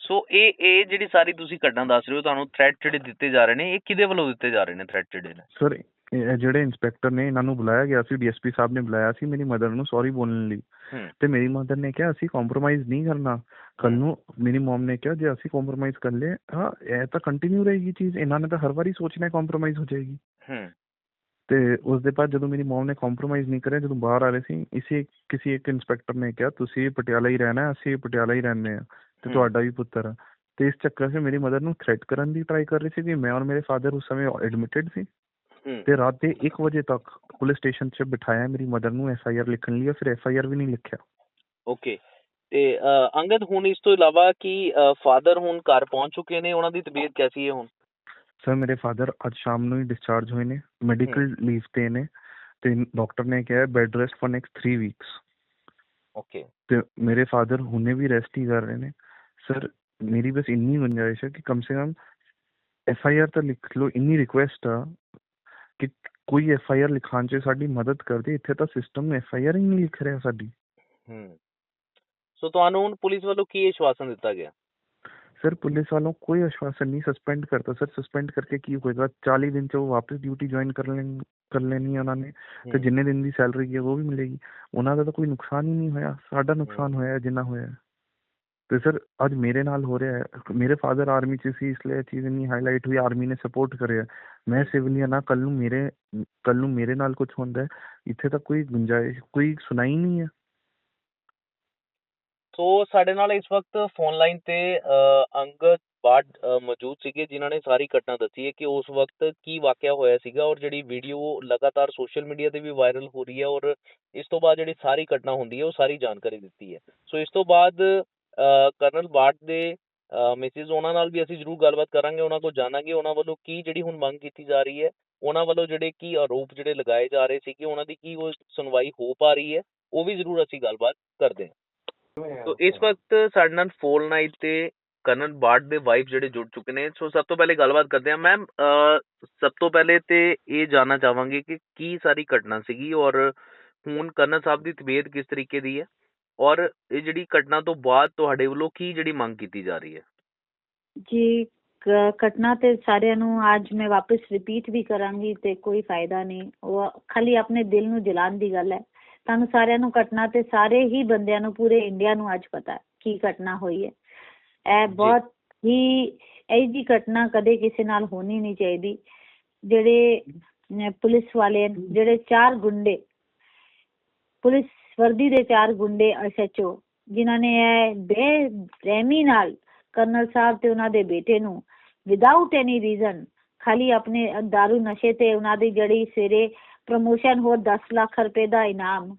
ਸੋ ਇਹ ਇਹ ਜਿਹੜੀ ਸਾਰੀ ਤੁਸੀਂ ਘਟਨਾ ਦੱਸ ਰਹੇ ਹੋ ਤੁਹਾਨੂੰ ਥ੍ਰੈਟ ਜਿਹੜੇ ਦਿੱਤੇ ਜਾ ਰਹੇ ਨੇ ਇਹ ਕਿਹਦੇ ਵੱਲੋਂ ਦਿੱਤੇ ਜਾ ਰਹੇ ਨੇ ਥ੍ਰੈਟ ਜਿਹੜੇ ਨੇ? ਸਰ ਜਿਹੜੇ ਇੰਸਪੈਕਟਰ ਨੇ ਇਹਨਾਂ ਨੂੰ ਬੁਲਾਇਆ ਗਿਆ ਸੀ ਡੀਐਸਪੀ ਸਾਹਿਬ ਨੇ ਬੁਲਾਇਆ ਸੀ ਮੇਰੀ ਮਦਰ ਨੂੰ ਸੌਰੀ ਬੋਲਣ ਲਈ। ਤੇ ਮੇਰੀ ਮਦਰ ਨੇ ਕਿਹਾ ਅਸੀਂ ਕੰਪਰੋਮਾਈਜ਼ ਨਹੀਂ ਕਰਨਾ। ਕੱਲ ਨੂੰ ਮੇਰੀ ਮਮ ਨੇ ਕਿਹਾ ਜੇ ਅਸੀਂ ਕੰਪਰੋਮਾਈਜ਼ ਕਰ ਲਏ ਹਾਂ ਇਹ ਤਾਂ ਕੰਟੀਨਿਊ ਰਹੇਗੀ ਚੀਜ਼। ਇਹਨਾਂ ਨੇ ਤਾਂ ਹਰ ਵਾਰੀ ਸੋਚਣਾ ਕੰਪਰੋਮਾਈਜ਼ ਹੋ ਜਾਏਗੀ। ਤੇ ਉਸ ਦੇ ਬਾਅਦ ਜਦੋਂ ਮੇਰੀ ਮਮ ਨੇ ਕੰਪਰੋਮਾਈਜ਼ ਨਹੀਂ ਕਰਿਆ ਜਦੋਂ ਬਾਹਰ ਆ ਰਹੇ ਸੀ ਇਸੇ ਕਿਸੇ ਇੱਕ ਇੰਸਪੈਕਟਰ ਨੇ ਕਿਹਾ ਤੁਸੀਂ ਪਟਿਆਲਾ ਹੀ ਰਹਿਣਾ ਅਸੀਂ ਪਟਿਆਲਾ ਹੀ ਰਹਿੰਦੇ ਆ ਤੇ। ਤੁਹਾਡਾ ਵੀ ਪੁੱਤਰ ਆ। ਤੇ ਇਸ ਚੱਕਰ 'ਚ ਮੇਰੀ ਮਦਰ ਨੂੰ ਥ੍ਰੈਟ ਕਰਨ ਦੀ ਟਰਾਈ ਕਰ ਰਹੀ ਸੀ ਕਿ ਮੈਂ ਔਰ ਮੇਰੇ ਫਾਦਰ ਉਸ ਸਮੇਂ ਐਡਮਿਟਡ ਸੀ। ਤੇ ਰਾਤ ਦੇ 1 ਵਜੇ ਤੱਕ ਪੁਲਿਸ ਸਟੇਸ਼ਨ 'ਚ ਬਿਠਾਇਆ ਮੇਰੀ ਮਦਰ ਨੂੰ ਐਫ ਆਈ ਆਰ ਲਿਖਣ ਲਈ ਫਿਰ ਐਫ ਆਈ ਆਰ ਵੀ ਨਹੀਂ ਲਿਖਿਆ। ਓਕੇ। ਤੇ ਅੰਗਦ ਹੁਣ ਇਸ ਤੋਂ ਇਲਾਵਾ ਕੀ ਫਾਦਰ ਹੁਣ ਘਰ ਪਹੁੰਚ ਚੁੱਕੇ ਨੇ? ਉਹਨਾਂ ਦੀ ਤਬੀਅਤ ਕੈਸੀ ਹੈ ਹੁਣ? ਸਰ ਮੇਰੇ ਫਾਦਰ ਅੱਜ ਸ਼ਾਮ ਨੂੰ ਹੀ ਡਿਸਚਾਰਜ ਹੋਏ ਨੇ ਮੈਡੀਕਲ ਲੀਵ ਤੇ ਨੇ ਤੇ ਡਾਕਟਰ ਨੇ ਕਿਹਾ bed rest for next 3 weeks okay. ਤੇ ਮੇਰੇ ਫਾਦਰ ਹੁਣੇ ਵੀ ਰੈਸਟ ਹੀ ਕਰ ਰਹੇ ਨੇ। ਸਰ ਮੇਰੀ ਬਸ ਇੰਨੀ ਗੁੰਜਾਇਸ਼ ਹੈ ਕਿ ਕਮ ਸੇ ਕਮ ਐਫ ਆਈ ਆਰ ਤਾਂ ਲਿਖ ਲਓ ਇੰਨੀ ਰਿਕੁਐਸਟ ਆ ਕਿ ਕੋਈ ਐਫ ਆਈ ਆਰ ਲਿਖਾਉਣ 'ਚ ਸਾਡੀ ਮਦਦ ਕਰਦੇ ਇੱਥੇ ਤਾਂ ਸਿਸਟਮ ਐਫ ਆਈ ਆਰ ਹੀ ਨਹੀਂ ਲਿਖ ਰਿਹਾ ਸਾਡੀ। ਹੂੰ। ਸੋ ਤੁਹਾਨੂੰ ਹੁਣ ਪੁਲਿਸ ਵੱਲੋਂ ਕੀ ਆਸ਼ਵਾਸਨ ਦਿੱਤਾ ਗਿਆ? ਸਰ ਪੁਲਿਸ ਵਾਲੋਂ ਕੋਈ ਆਸ਼ਵਾਸਨ ਨਹੀਂ ਸਸਪੈਂਡ ਕਰਤਾ। ਸਰ ਸਸਪੈਂਡ ਕਰਕੇ ਕੀ ਹੋਏਗਾ? 40 ਦਿਨ ਚ ਉਹ ਵਾਪਸ ਡਿਊਟੀ ਜੁਆਇਨ ਕਰ ਲੈਣ ਕਰ ਲੈਣੀ ਉਹਨਾਂ ਨੇ। ਤੇ। ਜਿੰਨੇ ਦਿਨ ਦੀ ਸੈਲਰੀ ਹੈ ਉਹ ਵੀ ਮਿਲੇਗੀ। ਉਹਨਾਂ ਦਾ ਤਾਂ ਕੋਈ ਨੁਕਸਾਨ ਹੀ ਨਹੀਂ ਹੋਇਆ। ਸਾਡਾ ਨੁਕਸਾਨ ਹੋਇਆ ਜਿੰਨਾ ਹੋਇਆ। ਹੈ। ਤੇ ਸਰ ਅੱਜ ਮੇਰੇ ਨਾਲ ਹੋ ਰਿਹਾ ਹੈ ਮੇਰੇ ਫਾਦਰ ਆਰਮੀ ਚ ਸੀ ਇਸ ਲਈ ਇਹ ਚੀਜ਼ ਨਹੀਂ ਹਾਈਲਾਈਟ ਹੋਈ ਆਰਮੀ ਨੇ ਸਪੋਰਟ ਕਰਿਆ ਮੈਂ ਸਿਵਲੀਅਨ ਆ ਕੱਲ ਨੂੰ ਮੇਰੇ ਕੱਲ ਨੂੰ ਮੇਰੇ ਨਾਲ ਕੁਝ ਹੁੰਦਾ ਹੈ ਇੱਥੇ ਤਾਂ ਕੋਈ ਗੁੰਜਾਇਸ਼ ਕੋਈ ਸੁਣਾਈ ਨਹੀਂ ਹੈ ਸੋ ਸਾਡੇ ਨਾਲ ਇਸ ਵਕਤ ਫੋਨ ਲਾਈਨ ਤੇ ਅ, ਅੰਗਦ ਬਾਟ ਅ, ਮੌਜੂਦ ਸੀਗੇ ਜਿਨ੍ਹਾਂ ਨੇ ਸਾਰੀ ਘਟਨਾ ਦੱਸੀ ਹੈ ਕਿ ਉਸ ਵਕਤ ਕੀ ਵਾਕਿਆ ਹੋਇਆ ਸੀਗਾ ਔਰ ਜਿਹੜੀ ਵੀਡੀਓ ਲਗਾਤਾਰ ਸੋਸ਼ਲ ਮੀਡੀਆ ਤੇ ਵੀ ਵਾਇਰਲ ਹੋ ਰਹੀ ਹੈ ਔਰ ਇਸ ਤੋਂ ਬਾਅਦ ਜਿਹੜੀ ਸਾਰੀ ਘਟਨਾ ਹੁੰਦੀ ਹੈ ਉਹ ਸਾਰੀ ਜਾਣਕਾਰੀ ਦਿੱਤੀ ਹੈ ਸੋ ਇਸ ਤੋਂ ਬਾਅਦ ਅ, ਕਰਨਲ ਬਾਟ ਦੇ ਮਿਸਿਸ ਉਹਨਾਂ ਨਾਲ ਵੀ ਅਸੀਂ ਜ਼ਰੂਰ ਗੱਲਬਾਤ ਕਰਾਂਗੇ, ਉਹਨਾਂ ਕੋਲ ਜਾਣਾਂਗੇ ਉਹਨਾਂ ਵੱਲੋਂ ਕੀ ਜਿਹੜੀ ਹੁਣ ਮੰਗ ਕੀਤੀ ਜਾ ਰਹੀ ਹੈ, ਉਹਨਾਂ ਵੱਲੋਂ ਜਿਹੜੇ ਕੀ ਆਰੋਪ ਜਿਹੜੇ ਲਗਾਏ ਜਾ ਰਹੇ ਸੀ ਕਿ ਉਹਨਾਂ ਦੀ ਕੀ ਉਹ ਸੁਣਵਾਈ ਹੋ ਪਾ ਰਹੀ ਹੈ, ਉਹ ਵੀ ਜ਼ਰੂਰ ਅਸੀਂ ਗੱਲਬਾਤ ਕਰਦੇ ਹਾਂ। ਤੋ ਇਸ ਵਕਤ ਸਾਡੇ ਨਾਲ ਫੋਨ ਲਾਈਨ ਤੇ ਕਰਨਲ ਬਾਟ ਦੇ ਵਾਈਫ ਜਿਹੜੇ ਜੁੜ ਚੁੱਕੇ ਨੇ, ਸੋ ਸਭ ਤੋਂ ਪਹਿਲੇ ਗੱਲਬਾਤ ਕਰਦੇ ਹਾਂ। ਮੈਮ ਸਭ ਤੋਂ ਪਹਿਲੇ ਤੇ ਇਹ ਜਾਨਣਾ ਚਾਹਾਂਗੇ ਕਿ ਕੀ ਸਾਰੀ ਘਟਨਾ ਸੀਗੀ ਔਰ ਹੁਣ ਕਰਨਲ ਸਾਹਿਬ ਦੀ ਤਬੀਅਤ ਕਿਸ ਤਰੀਕੇ ਦੀ ਹੈ? ਔਰ ਇਹ ਜਿਹੜੀ ਘਟਨਾ ਤੋਂ ਬਾਅਦ ਤੁਹਾਡੇ ਵੱਲੋਂ ਕੀ ਜਿਹੜੀ ਮੰਗ ਕੀਤੀ ਜਾ ਰਹੀ ਹੈ? ਜੀ ਕ- ਘਟਨਾ ਤੇ ਸਾਰਿਆਂ ਨੂੰ ਅੱਜ ਮੈਂ ਵਾਪਸ ਰਿਪੀਟ ਵੀ ਕਰਾਂਗੀ ਤੇ ਕੋਈ ਫਾਇਦਾ ਨਹੀਂ। ਉਹ ਖਾਲੀ ਆਪਣੇ ਦਿਲ ਨੂੰ ਜਲਾਉਣ ਦੀ ਗੱਲ ਹੈ। ਤੁਹਾਨੂੰ ਸਾਰਿਆਂ ਨੂੰ ਘਟਨਾ ਤੇ ਸਾਰੇ ਹੀ ਬੰਦਿਆਂ ਨੂੰ ਪੂਰੇ ਇੰਡੀਆ ਨੂੰ ਅੱਜ ਪਤਾ ਹੈ ਕੀ ਘਟਨਾ ਹੋਈ ਹੈ। ਇਹ ਜੀ। ਬਹੁਤ ਹੀ ਇਹ ਜੀ ਘਟਨਾ ਕਦੇ ਕਿਸੇ ਨਾਲ ਹੋਣੀ ਨਹੀਂ ਚਾਹੀਦੀ। ਜਿਹੜੇ ਅਮ, ਪੁਲਿਸ ਵਾਲੇ ਨੇ, ਜਿਹੜੇ ਚਾਰ ਗੁੰਡੇ ਪੁਲਿਸ ਵਰਦੀ ਦੇ ਚਾਰ ਗੁੰਡੇ SHO ਜਿਨ੍ਹਾਂ ਨੇ ਇਹ ਬੇਰਹਿਮੀ ਨਾਲ ਕਰਨਲ ਸਾਹਿਬ ਤੇ ਉਹਨਾਂ ਦੇ ਬੇਟੇ ਨੂੰ, without any reason, ਖਾਲੀ ਆਪਣੇ ਦਾਰੂ ਨਸ਼ੇ ਤੇ ਉਹਨਾਂ ਦੀ ਜਿਹੜੀ ਸਿਰੇ promotion ਹੋਰ 10 ਲੱਖ ਰੁਪਏ ਦਾ ਇਨਾਮ,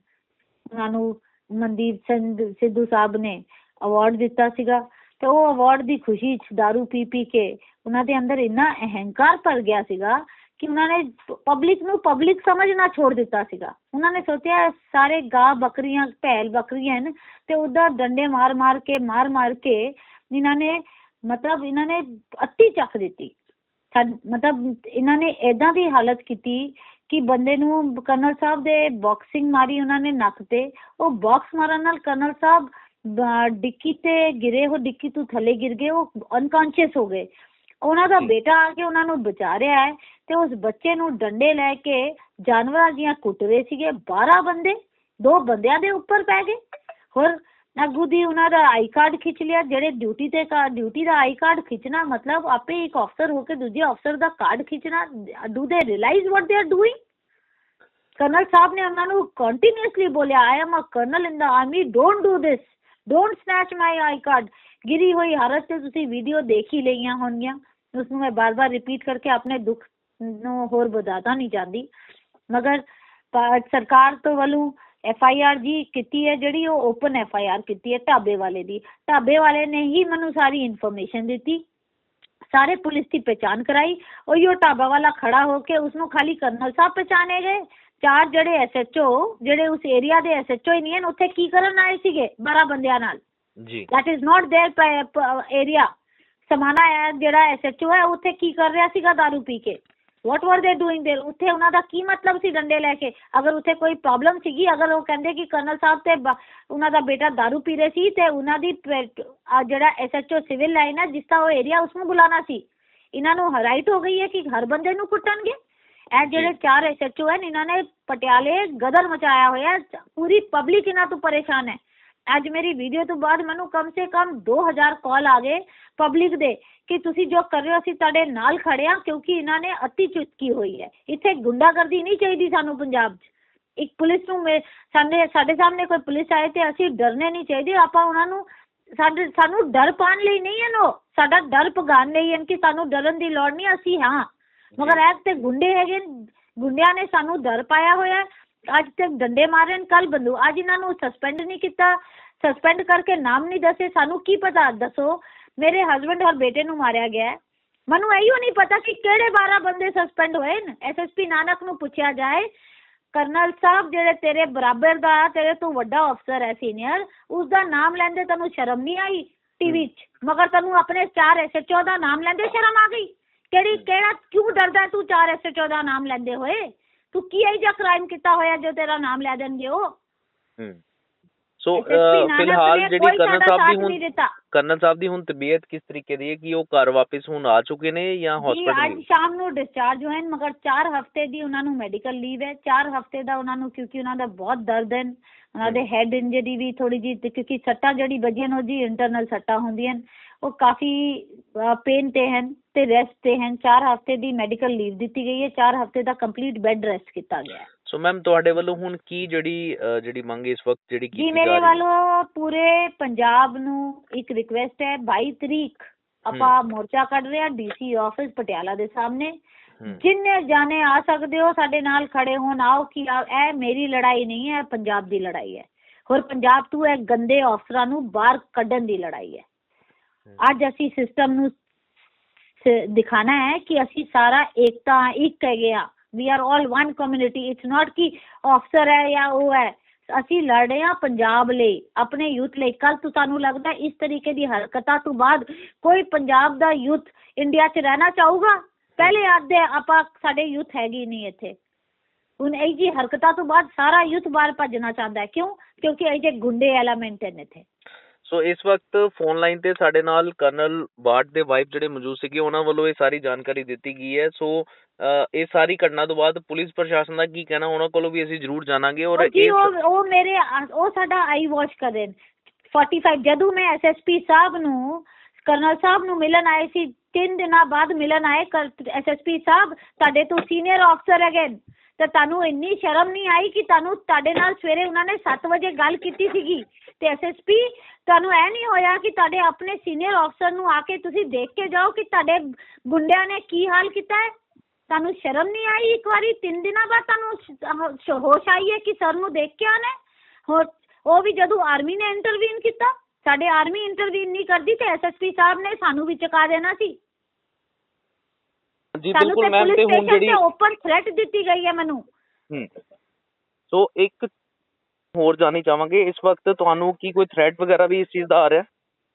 ਉਹਨਾਂ ਨੂੰ ਮਨਦੀਪ ਸਿੰਘ ਸਿੱਧੂ ਸਾਹਿਬ ਨੇ award ਦਿੱਤਾ ਸੀਗਾ, ਤੇ ਉਹ award ਦੀ ਖੁਸ਼ੀ ਚ ਦਾਰੂ ਪੀ ਪੀ ਕੇ ਉਨ੍ਹਾਂ ਦੇ ਅੰਦਰ ਇੰਨਾ ਅਹੰਕਾਰ ਭਰ ਗਿਆ ਸੀਗਾ ਕਿ ਉਹਨਾਂ ਨੇ ਪਬਲਿਕ ਨੂੰ ਪਬਲਿਕ ਸਮਝਣਾ ਛੋੜ ਦਿੱਤਾ ਸੀਗਾ। ਉਹਨਾਂ ਨੇ ਸੋਚਿਆ ਸਾਰੇ ਗਾਂ ਬੱਕਰੀਆਂ, ਭੈਲ ਬੱਕਰੀਆਂ ਹਨ ਤੇ ਉਹਦਾ ਡੰਡੇ ਮਾਰ ਮਾਰ ਕੇ, ਮਾਰ ਮਾਰ ਕੇ ਇਹਨਾਂ ਨੇ ਮਤਲਬ ਇਹਨਾਂ ਨੇ ਅੱਤੀ ਚੱਕ ਦਿੱਤੀ। ਮਤਲਬ ਇਹਨਾਂ ਨੇ ਏਦਾਂ ਦੀ ਹਾਲਤ ਕੀਤੀ ਕਿ ਬੰਦੇ ਨੂੰ ਕਰਨਲ ਸਾਹਿਬ ਦੇ ਬਾਕਸਿੰਗ ਮਾਰੀ ਉਹਨਾਂ ਨੇ ਨੱਕ ਤੇ। ਉਹ ਬਾਕਸ ਮਾਰਨ ਨਾਲ ਕਰਨਲ ਸਾਹਿਬ ਡਿੱਕੀ ਤੇ ਗਿਰੇ ਹੋ ਡਿੱਕੀ ਤੋਂ ਥੱਲੇ ਗਿਰ ਗਏ, ਉਹ ਅਨਕੌਂਸ਼ੀਅਸ ਹੋ ਗਏ। ਉਹਨਾਂ ਦਾ। ਬੇਟਾ ਆ ਕੇ ਉਹਨਾਂ ਨੂੰ ਬਚਾ ਰਿਹਾ ਹੈ ਤੇ ਉਸ ਬੱਚੇ ਨੂੰ ਡੰਡੇ ਲੈ ਕੇ ਜਾਨਵਰਾਂ ਜੀਆਂ ਕੁੱਟ ਰਹੇ ਸੀਗੇ। 12 ਬੰਦੇ ਦੋ ਬੰਦਿਆਂ ਦੇ ਉੱਪਰ ਪੈ ਗਏ। ਹੋਰ ਅੱਗੂ ਦੀ ਉਹਨਾਂ ਦਾ ਆਈ ਕਾਰਡ ਖਿੱਚ ਲਿਆ ਜਿਹੜੇ ਡਿਊਟੀ ਤੇ ਡਿਊਟੀ ਦਾ ਆਈ ਕਾਰਡ ਖਿੱਚਣਾ ਮਤਲਬ ਆਪੇ ਇੱਕ ਅਫਸਰ ਹੋ ਕੇ ਦੂਜੇ ਅਫਸਰ ਦਾ ਕਾਰਡ ਖਿੱਚਣਾ do they realise what they are doing colonel ਸਾਹਿਬ ਨੇ ਉਹਨਾਂ ਨੂੰ ਕੰਟੀਨਿਊਸਲੀ ਬੋਲਿਆ I am a colonel in the army don't do this don't snatch my I card ਗਿਰੀ ਹੋਈ ਹਾਲਤ ਤੇ ਤੁਸੀਂ ਵੀਡੀਓ ਦੇਖ ਹੀ ਲਈਆਂ ਹੋਣਗੀਆਂ। ਉਸ ਨੂੰ ਮੈਂ ਬਾਰ-ਬਾਰ ਰਿਪੀਟ ਕਰਕੇ ਆਪਣੇ ਦੁੱਖ ਨੂੰ ਹੋਰ ਵਧਾਤਾ ਨਹੀਂ ਚਾਹੁੰਦੀ। ਮਗਰ ਸਰਕਾਰ ਤੋਂ ਵੱਲੋਂ ਐਫ ਆਈ ਆਰ ਜੀ ਕੀਤੀ ਹੈ ਜਿਹੜੀ ਉਹ ਓਪਨ ਐਫ ਆਈ ਆਰ ਕੀਤੀ ਹੈ ਢਾਬੇ ਵਾਲੇ ਦੀ। ਢਾਬੇ ਵਾਲੇ ਨੇ ਹੀ ਮੈਨੂੰ ਸਾਰੀ ਇਨਫੋਰਮੇਸ਼ਨ ਦਿੱਤੀ। ਸਾਰੇ ਪੁਲਿਸ ਦੀ ਪਛਾਣ ਕਰਾਈ। ਉਹ ਉਹ ਢਾਬਾ ਵਾਲਾ ਖੜਾ ਹੋ ਕੇ ਉਸ ਨੂੰ ਖਾਲੀ ਕਰਨਲ ਸਾਹਿਬ ਪਛਾਣੇ ਗਏ। ਚਾਰ ਜਿਹੜੇ ਐਸਐਚਓ ਜਿਹੜੇ ਉਸ ਏਰੀਆ ਦੇ ਐਸਐਚਓ ਹੀ ਨਹੀਂ ਹਨ ਉੱਥੇ ਕੀ ਕਰਨ ਆਏ ਸੀਗੇ? 12 ਬੰਦਿਆਂ ਨਾਲ। ਜੀ। That is not their area ਸਮਾਨਾ ਹੈ ਜਿਹੜਾ ਐਸਐਚਓ ਹੈ ਉੱਥੇ ਕੀ ਕਰ ਰਿਹਾ ਸੀਗਾ दारू ਪੀ ਕੇ ਵਾਟ ਵਰ ਦੇ ਡੂਇੰਗ ਦੇਰ ਉੱਥੇ ਉਹਨਾਂ ਦਾ ਕੀ ਮਤਲਬ ਸੀ ਡੰਡੇ ਲੈ ਕੇ ਅਗਰ ਉੱਥੇ ਕੋਈ ਪ੍ਰੋਬਲਮ ਸੀਗੀ ਅਗਰ ਉਹ ਕਹਿੰਦੇ ਕਿ ਕਰਨਲ ਸਾਹਿਬ ਤੇ ਬ- ਉਹਨਾਂ ਦਾ ਬੇਟਾ दारू ਪੀ ਰਹੇ ਸੀ ਤੇ ਉਹਨਾਂ ਦੀ ਪ੍ਰੇ- ਆਹ ਜਿਹੜਾ ਐਸਐਚਓ ਸਿਵਲ ਲਾਈਨ ਹੈ ਜਿਸ ਦਾ ਉਹ ਏਰੀਆ ਉਸ ਨੂੰ ਬੁਲਾਣਾ ਸੀ ਇਹਨਾਂ ਨੂੰ ਰਾਈਟ ਹੋ ਗਈ ਹੈ ਕਿ ਹਰ ਬੰਦੇ ਨੂੰ ਕੁੱਟਣਗੇ ਇਹ ਜਿਹੜੇ ਚਾਰ ਐਸਐਚਓ ਹਨ ਇਹਨਾਂ ਨੇ ਪਟਿਆਲੇ ਗਦਰ ਮਚਾਇਆ ਹੋਇਆ ਹੈ। ਪੂਰੀ ਪਬਲਿਕ ਇਹਨਾਂ ਤੋਂ ਪਰੇਸ਼ਾਨ ਹੈ ਅੱਜ ਮੇਰੀ ਵੀਡੀਓ ਤੋਂ ਬਾਅਦ ਮੈਨੂੰ ਕਮ ਸੇ ਕਮ 2000 ਕਾਲ ਆ ਗਏ ਪਬਲਿਕ ਦੇ ਕਿ ਤੁਸੀਂ ਜੋ ਕਰ ਰਹੇ ਹੋ ਅਸੀਂ ਤੁਹਾਡੇ ਨਾਲ ਖੜੇ ਹਾਂ ਕਿਉਂਕਿ ਇਹਨਾਂ ਨੇ ਅਤੀ ਚੁਟਕੀ ਹੋਈ ਹੈ। ਇੱਥੇ ਗੁੰਡਾਗਰਦੀ ਨਹੀਂ ਚਾਹੀਦੀ ਸਾਨੂੰ ਪੰਜਾਬ 'ਚ। ਇੱਕ ਪੁਲਿਸ ਨੂੰ ਮੇ- ਸਾਡੇ ਸਾਡੇ ਸਾਹਮਣੇ ਕੋਈ ਪੁਲਿਸ ਆਏ ਤੇ ਅਸੀਂ ਡਰਨੇ ਨਹੀਂ ਚਾਹੀਦੇ ਆਪਾਂ ਉਹਨਾਂ ਨੂੰ ਸਾਡੇ ਸਾਨੂੰ ਡਰ ਪਾਉਣ ਲਈ ਨਹੀਂ ਹਨ ਉਹ। ਸਾਡਾ ਡਰ ਭਗਾਉਣ ਲਈ ਹਨ ਕਿ ਸਾਨੂੰ ਡਰਨ ਦੀ ਲੋੜ ਨਹੀਂ ਅਸੀਂ ਹਾਂ। ਮਗਰ ਐ ਤੇ ਗੁੰਡੇ ਹੈਗੇ ਨੇ, ਗੁੰਡਿਆਂ ਨੇ ਸਾਨੂੰ ਡਰ ਪਾਇਆ ਹੋਇਆ ਹੈ। ਅੱਜ ਤੱਕ ਡੰਡੇ ਮਾਰਨ ਕੱਲ ਬੰਦੂ ਅੱਜ ਇਹਨਾਂ ਨੂੰ ਸਸਪੈਂਡ ਨਹੀਂ ਕੀਤਾ ਸਸਪੈਂਡ ਕਰਕੇ ਨਾਮ ਨਹੀਂ ਦੱਸੇ ਸਾਨੂੰ ਕੀ ਪਤਾ ਦੱਸੋ ਮੇਰੇ ਹਸਬੰਡ ਔਰ ਬੇਟੇ ਨੂੰ ਮਾਰਿਆ ਗਿਆ ਹੈ। ਮੈਨੂੰ ਇਹੋ ਨਹੀਂ ਪਤਾ ਕਿ ਕਿਹੜੇ 12 ਬੰਦੇ ਸਸਪੈਂਡ ਹੋਏ ਨੇ। ਐਸਐਸਪੀ ਨਾਨਕ ਨੂੰ ਪੁੱਛਿਆ ਜਾਏ ਕਰਨਲ ਸਾਹਿਬ ਜਿਹੜੇ ਤੇਰੇ ਬਰਾਬਰ ਦਾ ਤੇਰੇ ਤੋਂ ਵੱਡਾ ਅਫਸਰ ਹੈ ਸੀਨੀਅਰ ਉਸ ਦਾ ਨਾਮ ਲੈਂਦੇ ਤੈਨੂੰ ਸ਼ਰਮ ਨਹੀਂ ਆਈ ਟੀਵੀ 'ਚ? ਮਗਰ ਤੈਨੂੰ ਆਪਣੇ ਚਾਰ ਐਸਐਚਓ ਦਾ ਨਾਮ ਲੈਂਦੇ ਸ਼ਰਮ ਆ ਗਈ? ਕਿਹੜੀ ਕਿਹੜਾ ਕਿਉਂ ਡਰਦਾ ਤੂੰ ਚਾਰ ਐਸਐਚਓ ਦਾ ਨਾਮ ਲੈਂਦੇ ਹੋਏ? ਤੂੰ ਕੀ ਇਹ ਜਿਹਾ ਕ੍ਰਾਈਮ ਕੀਤਾ ਹੋਇਆ ਜੋ ਤੇਰਾ ਨਾਮ ਲੈ ਦੇਣਗੇ ਉਹ? ਹੂੰ। ਸੋ ਫਿਲਹਾਲ ਜਿਹੜੀ ਸਾਡਾ ਸਾਹਿਬ ਦੀ ਹੁਣ ਕਰਨਲ ਸਾਹਿਬ ਦੀ ਹੁਣ ਤਬੀਅਤ ਕਿਸ ਤਰੀਕੇ ਦੀ ਹੈ ਕਿ ਉਹ ਘਰ ਵਾਪਸ ਹੁਣ ਆ ਚੁੱਕੇ ਨੇ ਜਾਂ ਜੀ ਹਸਪੀਟਲ ਅੱਜ ਸ਼ਾਮ ਨੂੰ ਡਿਸਚਾਰਜ ਹੋਏ ਨੇ ਮਗਰ 4 ਹਫ਼ਤੇ ਦੀ ਉਹਨਾਂ ਨੂੰ ਮੈਡੀਕਲ ਲੀਵ ਹੈ। 4 ਹਫ਼ਤੇ ਦਾ ਉਹਨਾਂ ਨੂੰ ਕਿਉਂਕਿ ਉਹਨਾਂ ਦਾ ਬਹੁਤ ਦਰਦ ਹੈ ਉਹਨਾਂ ਦੇ ਹੈਡ ਇੰਜਰੀ ਵੀ ਥੋੜੀ ਜੀ ਕਿਉਂਕਿ ਸੱਟਾਂ ਜਿਹੜੀ ਵੱਜੀਆਂ ਨੇ ਉਹ ਜੀ ਇੰਟਰਨਲ ਸੱਟਾਂ ਹੁੰਦੀਆਂ ਨੇ। ਉਹ ਕਾਫੀ ਪੇਨ ਤੇ ਹਨ ਤੇ ਰੈਸਟ ਤੇ ਹਨ। 4 ਹਫ਼ਤੇ ਦੀ ਮੈਡੀਕਲ ਲੀਵ ਦਿੱਤੀ ਗਈ ਹੈ। 4 ਹਫ਼ਤੇ ਦਾ ਕੰਪਲੀਟ ਬੈੱਡ ਰੈਸਟ ਕੀਤਾ ਗਿਆ ਹੈ। ਸੋ ਮੈਮ ਤੁਹਾਡੇ ਵੱਲੋਂ ਹੁਣ ਕੀ ਜਿਹੜੀ ਅਹ, ਜਿਹੜੀ ਮੰਗ ਇਸ ਵਕਤ ਜਿਹੜੀ ਕੀਤੀ ਜੀ ਜਾ ਮੇਰੇ ਰਹੀ ਹੈ? ਵੱਲੋਂ ਪੂਰੇ ਪੰਜਾਬ ਨੂੰ ਇੱਕ ਰਿਕੁਐਸਟ ਹੈ। 22 ਤਰੀਕ ਆਪਾਂ ਮੋਰਚਾ ਕੱਢ ਰਹੇ ਹਾਂ ਡੀਸੀ ਆਫਿਸ ਪਟਿਆਲਾ ਦੇ ਸਾਹਮਣੇ। ਜਿੰਨੇ ਜਾਣੇ ਆ ਸਕਦੇ ਹੋ ਸਾਡੇ ਨਾਲ ਖੜੇ ਹੋਣ। ਆਓ ਕਿ ਆ- ਇਹ ਮੇਰੀ ਲੜਾਈ ਨਹੀਂ ਹੈ ਇਹ ਪੰਜਾਬ ਦੀ ਲੜਾਈ ਹੈ। ਹੋਰ ਪੰਜਾਬ ਤੋਂ ਇਹ ਗੰਦੇ ਅਫਸਰਾਂ ਨੂੰ ਬਾਹਰ ਕੱਢਣ ਦੀ ਲੜਾਈ ਹੈ। ਅੱਜ ਅਸੀਂ ਸਿਸਟਮ ਨੂੰ ਦਿਖਾਣਾ ਹੈ ਕਿ ਅਸੀਂ ਸਾਰਾ ਏਕਤਾ ਇੱਕ ਹੈਗੇ ਆ। We are all one community it's not ਕਿ ਅਫਸਰ ਹੈ ਜਾਂ ਉਹ ਹੈ। ਅਸੀਂ ਲੜ ਰਹੇ ਹਾਂ ਪੰਜਾਬ ਲਈ, ਆਪਣੇ ਯੂਥ ਲਈ। ਕੱਲ ਤੋਂ ਸਾਨੂੰ ਲੱਗਦਾ ਇਸ ਤਰੀਕੇ ਦੀ ਹਰਕਤਾਂ ਤੋਂ ਬਾਅਦ ਕੋਈ ਪੰਜਾਬ ਦਾ ਯੂਥ ਇੰਡੀਆ 'ਚ ਰਹਿਣਾ ਚਾਹੂਗਾ? ਪਹਿਲੇ ਆਦੇ ਆਪਾਂ ਸਾਡੇ ਯੂਥ ਹੈਗੀ ਨਹੀਂ ਇੱਥੇ। ਹੁਣ ਇਹ ਜੀ ਹਰਕਤਾਂ ਤੋਂ ਬਾਅਦ ਸਾਰਾ ਯੂਥ ਬਾਹਰ ਭੱਜਣਾ ਚਾਹੁੰਦਾ ਹੈ। ਕਿਉਂ? ਕਿਉਂਕਿ ਇਹ ਜੇ ਗੁੰਡੇ ਐਲੀਮੈਂਟ ਨੇ ਇੱਥੇ। ਸੋ ਇਸ ਵਕਤ ਫੋਨ ਲਾਈਨ ਤੇ ਸਾਡੇ ਨਾਲ ਕਰਨਲ ਬਾਟ ਦੇ ਵਾਈਫ ਜਿਹੜੇ ਮੌਜੂਦ ਸੀਗੇ ਉਹਨਾਂ ਵੱਲੋਂ ਇਹ ਸਾਰੀ ਜਾਣਕਾਰੀ ਦਿੱਤੀ ਗਈ ਹੈ। ਸੋ ਇਹ ਸਾਰੀ ਘਟਨਾ ਤੋਂ ਬਾਅਦ ਪੁਲਿਸ ਪ੍ਰਸ਼ਾਸਨ ਦਾ ਕੀ ਕਹਿਣਾ ਉਹਨਾਂ ਕੋਲੋਂ ਵੀ ਅਸੀਂ ਜ਼ਰੂਰ ਜਾਣਾਂਗੇ ਔਰ ਉਹ ਜੀ ਉਹ ਉਹ ਮੇਰੇ ਉਹ ਸਾਡਾ ਆਈ ਵਾਸ਼ ਕਰਨ 45 ਜਦੋਂ ਮੈਂ ਐਸਐਸਪੀ ਸਾਹਿਬ ਨੂੰ ਕਰਨਲ ਸਾਹਿਬ ਨੂੰ ਮਿਲਣ ਆਏ ਸੀ ਤਿੰਨ ਦਿਨਾਂ ਬਾਅਦ ਮਿਲਣ ਆਏ ਐਸਐਸਪੀ ਸਾਹਿਬ ਤੁਹਾਡੇ ਤੋਂ ਸੀਨੀਅਰ ਅਫਸਰ ਹੈਗੇ ਤੇ ਤੁਹਾਨੂੰ ਇੰਨੀ ਸ਼ਰਮ ਨਹੀਂ ਆਈ ਕਿ ਤੁਹਾਨੂੰ ਤੁਹਾਡੇ ਨਾਲ ਸਵੇਰੇ ਉਹਨਾਂ ਨੇ 7 ਵਜੇ ਗੱਲ ਕੀਤੀ ਸੀਗੀ? ਤੇ ਐਸਐਸਪੀ ਤੁਹਾਨੂੰ ਇਹ ਨਹੀਂ ਹੋਇਆ ਕਿ ਤੁਹਾਡੇ ਆਪਣੇ ਸੀਨੀਅਰ ਅਫਸਰ ਨੂੰ ਆ ਕੇ ਤੁਸੀਂ ਦੇਖ ਕੇ ਜਾਓ ਕਿ ਤੁਹਾਡੇ ਗੁੰਡਿਆਂ ਨੇ ਕੀ ਹਾਲ ਕੀਤਾ ਹੈ? ਤੁਹਾਨੂੰ ਸ਼ਰਮ ਨਹੀਂ ਆਈ ਇੱਕ ਵਾਰੀ? ਤਿੰਨ ਦਿਨਾਂ ਬਾਅਦ ਤੁਹਾਨੂੰ ਸ਼- ਹੋਸ਼ ਆਈ ਹੈ ਕਿ ਸਰ ਨੂੰ ਦੇਖ ਕੇ ਆਣਾ? ਹੋਰ ਉਹ ਵੀ ਜਦੋਂ ਆਰਮੀ ਨੇ ਇੰਟਰਵੀਨ ਕੀਤਾ ਸਾਡੇ ਆਰਮੀ ਇੰਟਰਵੀਨ ਨਹੀਂ ਕਰਦੀ ਤੇ ਐਸਐਸਪੀ ਸਾਹਿਬ ਨੇ ਸਾਨੂੰ ਵੀ ਚੁਕਾ ਦੇਣਾ ਸੀ। ਜੀ ਸਾਨੂੰ ਬਿਲਕੁਲ ਤੇ ਮੈਮ ਪੁਲਿਸ ਤੇ ਹੁਣ ਸਟੇਸ਼ਨ ਜਿਹੜੀ ਤੇ ਓਪਨ ਥ੍ਰੈਟ ਦਿੱਤੀ ਗਈ ਹੈ ਮੈਨੂੰ। ਹੂੰ। ਸੋ ਇੱਕ ਹੋਰ ਜਾਣੀ ਚਾਹਾਂਗੇ। ਇਸ ਵਕਤ ਤੁਹਾਨੂੰ ਕੀ ਕੋਈ ਥ੍ਰੈਟ ਵਗੈਰਾ ਵੀ ਇਸ ਚੀਜ਼ ਦਾ ਆ ਰਿਹਾ?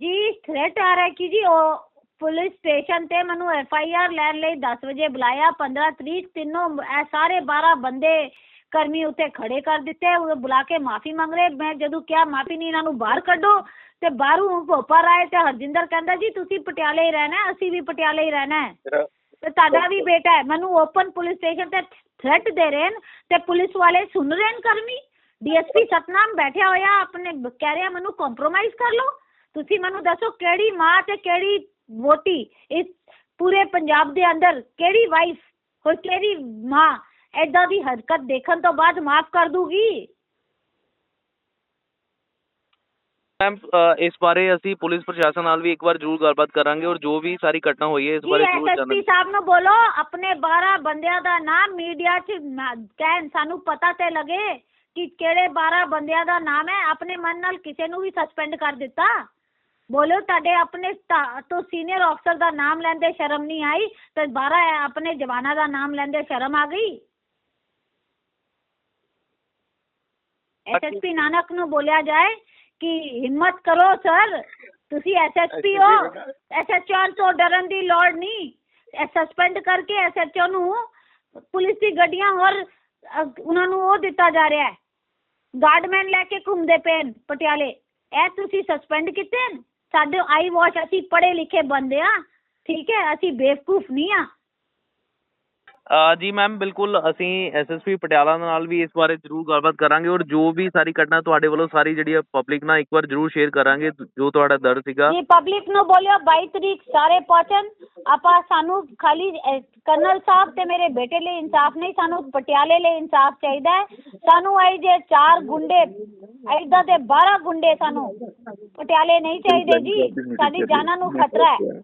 ਜੀ ਥ੍ਰੈਟ ਆ ਰਿਹਾ ਕਿ ਜੀ ਉਹ ਪੁਲਿਸ ਸਟੇਸ਼ਨ ਤੇ ਮੈਨੂੰ ਐਫ ਆਈ ਆਰ ਲੈਣ ਲਈ 10 ਵਜੇ ਬੁਲਾਇਆ। 15 ਤਰੀਕ ਤਿੰਨੋਂ ਇਹ ਸਾਰੇ 12 ਬੰਦੇ ਕਰਮੀ ਉੱਤੇ ਖੜੇ ਕਰ ਦਿੱਤੇ। ਉਹ ਬੁਲਾ ਕੇ ਮਾਫੀ ਮੰਗ ਰਹੇ। ਮੈਂ ਜਦੋਂ ਕਿਹਾ ਮਾਫੀ ਨਹੀਂ ਇਹਨਾਂ ਨੂੰ ਬਾਹਰ ਕੱਢੋ। ਤੇ ਬਾਹਰੋਂ ਭੋਪਾ ਰਾਏ ਤੇ ਹਰਜਿੰਦਰ ਕਹਿੰਦਾ ਜੀ ਤੁਸੀਂ ਪਟਿਆਲੇ ਹੀ ਰਹਿਣਾ ਅਸੀਂ ਵੀ ਪਟਿਆਲੇ ਹੀ ਰਹਿਣਾ ਹੈ। ਤੇ ਤੁਹਾਡਾ ਵੀ ਬੇਟਾ ਹੈ। ਮੈਨੂੰ ਓਪਨ ਪੁਲਿਸ ਸਟੇਸ਼ਨ ਤੇ ਥ੍ਰੈਟ ਦੇ ਰਹੇ ਨੇ ਤੇ ਪੁਲਿਸ ਵਾਲੇ ਸੁਣ ਰਹੇ ਨੇ ਕਰਮੀ? ਡੀਐਸਪੀ ਸਤਨਾਮ ਬੈਠਿਆ ਹੋਇਆ ਆਪਣੇ ਕਹਿ ਰਿਹਾ ਮੈਨੂੰ ਕੰਪਰੋਮਾਈਜ਼ ਕਰ ਲਓ। ਤੁਸੀਂ ਮੈਨੂੰ ਦੱਸੋ ਕਿਹੜੀ ਮਾਂ ਤੇ ਕਿਹੜੀ ਵੋਟੀ ਇਸ ਪੂਰੇ ਪੰਜਾਬ ਦੇ ਅੰਦਰ ਕਿਹੜੀ ਵਾਈਫ ਹੋਰ ਕਿਹੜੀ ਮਾਂ ਐਦਾਂ ਦੀ ਹਰਕਤ ਦੇਖਣ ਤੋਂ ਬਾਅਦ ਮਾਫ ਕਰ ਦੂਗੀ? ਮੈਮ ਇਸ ਬਾਰੇ ਅਸੀਂ ਪੁਲਿਸ ਪ੍ਰਸ਼ਾਸਨ ਨਾਲ ਵੀ ਇੱਕ ਵਾਰ ਜ਼ਰੂਰ ਗੱਲਬਾਤ ਕਰਾਂਗੇ ਔਰ ਜੋ ਵੀ ਸਾਰੀ ਘਟਨਾ ਹੋਈ ਹੈ ਇਸ ਬਾਰੇ ਜ਼ਰੂਰ ਜਾਣਾਂਗੇ। ਸਾਹਿਬ ਨੂੰ ਬੋਲੋ ਆਪਣੇ 12 ਬੰਦਿਆਂ ਦਾ ਨਾਮ ਮੀਡੀਆ 'ਚ ਕਹਿਣ ਸਾਨੂੰ ਪਤਾ ਤੇ ਲੱਗੇ। ਕਿ ਕਿਹੜੇ 12 ਬੰਦਿਆਂ ਦਾ ਨਾਮ ਹੈ ਆਪਣੇ ਮਨ ਨਾਲ ਕਿਸੇ ਨੂੰ ਵੀ ਸਸਪੈਂਡ ਕਰ ਦਿੱਤਾ ਬੋਲੋ ਤੁਹਾਡੇ ਆਪਣੇ ਤਾ- ਤੋਂ ਸੀਨੀਅਰ ਅਫਸਰ ਦਾ ਨਾਮ ਲੈਂਦੇ ਸ਼ਰਮ ਨਹੀਂ ਆਈ ਤੇ 12 ਆਪਣੇ ਜਵਾਨਾਂ ਦਾ ਨਾਮ ਲੈਂਦੇ ਸ਼ਰਮ ਆ ਗਈ ਐਸਐਸਪੀ ਨਾਨਕ ਨੂੰ ਬੋਲਿਆ ਜਾਏ ਕਿ ਹਿੰਮਤ ਕਰੋ ਸਰ ਤੁਸੀਂ ਐਸਐਸਪੀ ਹੋ ਐਸਐਚਓ ਤੋਂ ਡਰਨ ਦੀ ਲੋੜ ਨਹੀਂ ਸਸਪੈਂਡ ਕਰਕੇ ਐਸਐਚਓ ਨੂੰ ਪੁਲਿਸ ਦੀ ਗੱਡੀਆਂ ਹੋਰ ਅਹ, ਉਹਨਾਂ ਨੂੰ ਉਹ ਦਿੱਤਾ ਜਾ ਰਿਹਾ ਹੈ ਗਾਰਡਮੈਨ ਲੈ ਕੇ ਘੁੰਮਦੇ ਪਏ ਨੇ ਪਟਿਆਲੇ। ਇਹ ਤੁਸੀਂ ਸਸਪੈਂਡ ਕੀਤੇ ਨੇ? ਸਾਡੇ ਆਈ ਵਾਸ਼ ਅਸੀਂ ਪੜ੍ਹੇ ਲਿਖੇ ਬੰਦੇ ਹਾਂ ਠੀਕ ਹੈ, ਅਸੀਂ ਬੇਵਕੂਫ ਨਹੀਂ ਹਾਂ ਜੀ ਮੈਮ ਬਿਲਕੁਲ ਅਸੀਂ ਐਸਐਸਪੀ ਪਟਿਆਲਾ ਨਾਲ ਵੀ ਇਸ ਬਾਰੇ ਜ਼ਰੂਰ ਗੱਲਬਾਤ ਕਰਾਂਗੇ ਔਰ ਜੋ ਵੀ ਸਾਰੀ ਘਟਨਾ ਤੁਹਾਡੇ ਵੱਲੋਂ ਸਾਰੀ ਜਿਹੜੀ ਪਬਲਿਕ ਨਾਲ ਇੱਕ ਵਾਰ ਜ਼ਰੂਰ ਸ਼ੇਅਰ ਕਰਾਂਗੇ ਜੋ ਤੁਹਾਡਾ ਦਰਦ ਸੀਗਾ। ਜੀ ਪਬਲਿਕ ਨੂੰ ਬੋਲਿਓ 22 ਤਰੀਕ ਸਾਰੇ ਪਹੁੰਚਣ। ਆਪਾਂ ਸਾਨੂੰ ਖਾਲੀ ਕਰਨਲ ਸਾਹਿਬ ਤੇ ਮੇਰੇ ਬੇਟੇ ਲਈ ਇਨਸਾਫ ਨਹੀਂ ਸਾਨੂੰ ਪਟਿਆਲੇ ਲਈ ਇਨਸਾਫ ਚਾਹੀਦਾ ਹੈ। ਸਾਨੂੰ ਆਈ ਜੇ ਚਾਰ ਗੁੰਡੇ ਏਦਾਂ ਦੇ 12 ਗੁੰਡੇ ਸਾਨੂੰ ਪਟਿਆਲੇ ਨਹੀਂ ਚਾਹੀਦੇ ਜੀ। ਸਾਡੀ ਜਾਨਾਂ ਨੂੰ ਖਤਰਾ ਹੈ।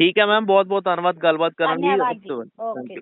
ਠੀਕ ਹੈ ਮੈਮ ਬਹੁਤ ਬਹੁਤ ਧੰਨਵਾਦ ਗੱਲਬਾਤ ਕਰਨ ਲਈ. ਓਕੇ